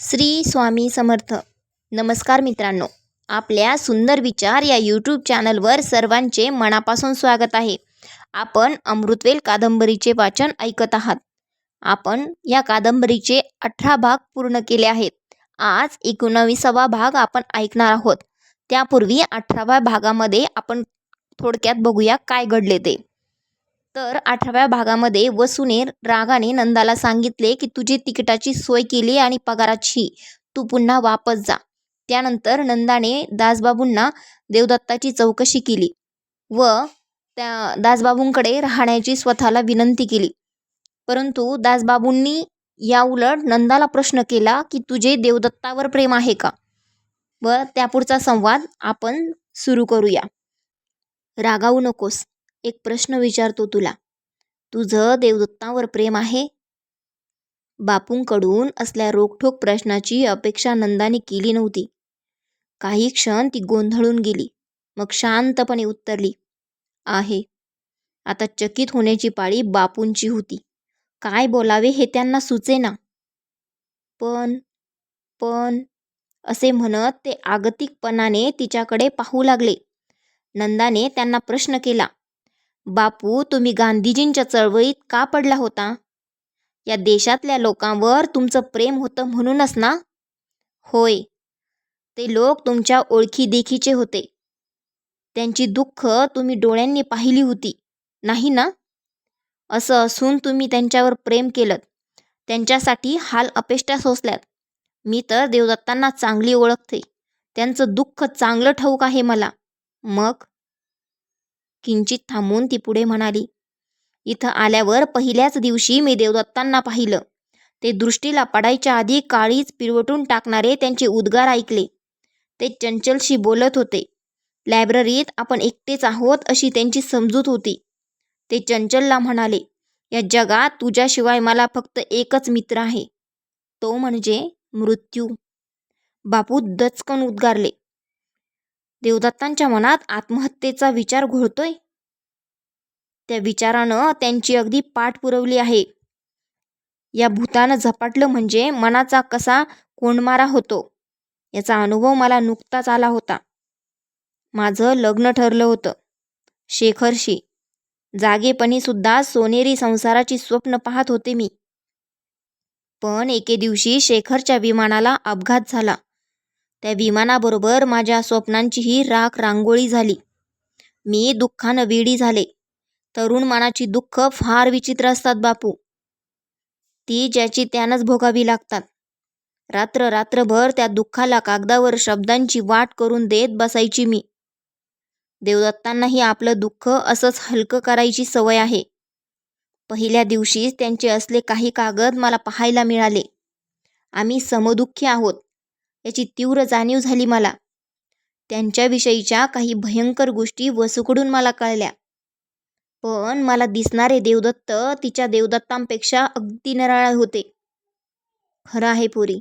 श्री स्वामी समर्थ. नमस्कार मित्रांनो. आपल्या सुंदर विचार या यूट्यूब चॅनलवर सर्वांचे मनापासून स्वागत आहे. आपण अमृतवेल कादंबरीचे वाचन ऐकत आहात. आपण या कादंबरीचे अठरा भाग पूर्ण केले आहेत. आज एकोणावीसावा भाग आपण ऐकणार आहोत. त्यापूर्वी अठराव्या भागामध्ये आपण थोडक्यात बघूया काय घडले ते. तर अठराव्या भागामध्ये वसूने रागाने नंदाला सांगितले की तुझी तिकिटाची सोय केली आणि पगाराची. तू पुन्हा वापस जा. त्यानंतर नंदाने दासबाबूंना देवदत्ताची चौकशी केली व त्या दासबाबूंकडे राहण्याची स्वतःला विनंती केली. परंतु दासबाबूंनी याउलट नंदाला प्रश्न केला की तुझे देवदत्तावर प्रेम आहे का? व त्यापुढचा संवाद आपण सुरू करूया. रागावू नकोस. एक प्रश्न विचारतो तुला. तुझं देवदत्तावर प्रेम आहे? बापूंकडून असल्या रोखठोक प्रश्नाची अपेक्षा नंदाने केली नव्हती. काही क्षण ती गोंधळून गेली मग शांतपणे उत्तरली आहे. आता चकित होण्याची पाळी बापूंची होती. काय बोलावे हे त्यांना सुचेना. पण पण असे म्हणत ते आगतिकपणाने तिच्याकडे पाहू लागले. नंदाने त्यांना प्रश्न केला बापू तुम्ही गांधीजींच्या चळवळीत का पडला होता? या देशातल्या लोकांवर तुमचं प्रेम होतं म्हणूनच ना? होय. ते लोक तुमच्या ओळखीदेखीचे होते. त्यांची दुःख तुम्ही डोळ्यांनी पाहिली होती नाही ना? असं असून तुम्ही त्यांच्यावर प्रेम केलं. त्यांच्यासाठी हाल अपेष्टा सोसल्यात. मी तर देवदत्तांना चांगली ओळखते. त्यांचं दुःख चांगलं ठाऊक आहे मला. मग? किंचित थांबून ती पुढे म्हणाली इथं आल्यावर पहिल्याच दिवशी मी देवदत्तांना पाहिलं. ते दृष्टीला पडायच्या आधी काळीच पिरवटून टाकणारे त्यांचे उद्गार ऐकले. ते चंचलशी बोलत होते लायब्ररीत आपण एकटेच आहोत अशी त्यांची समजूत होती ते चंचलला म्हणाले या जगात तुझ्याशिवाय मला फक्त एकच मित्र आहे. तो म्हणजे मृत्यू बापू दचकन उद्गारले. देवदत्तांच्या मनात आत्महत्येचा विचार घोळतोय? त्या विचारानं त्यांची अगदी पाठ पुरवली आहे. या भूतानं झपाटलं म्हणजे मनाचा कसा कोंडमारा होतो याचा अनुभव मला नुकताच आला होता. माझं लग्न ठरलं होतं. शेखरशी. जागेपणी सुद्धा सोनेरी संसाराची स्वप्न पाहत होते मी. पण एके दिवशी शेखरच्या विमानाला अपघात झाला. त्या विमानाबरोबर माझ्या स्वप्नांचीही राख रांगोळी झाली. मी दुःखानं वेडी झाले. तरुण मनाची दुःख फार विचित्र असतात बापू. ती ज्याची त्यानंच भोगावी लागतात. रात्र रात्रभर त्या दुःखाला कागदावर शब्दांची वाट करून देत बसायची मी. देवदत्तांनाही आपलं दुःख असंच हलकं करायची सवय आहे. पहिल्या दिवशीच त्यांचे असले काही कागद मला पाहायला मिळाले. आम्ही समदुःखी आहोत. याची तीव्र जाणीव झाली मला. त्यांच्याविषयीच्या काही भयंकर गोष्टी वसूकडून मला कळल्या. पण मला दिसणारे देवदत्त तिच्या देवदत्तांपेक्षा अगदी निराळे होते. खरं आहे पोरी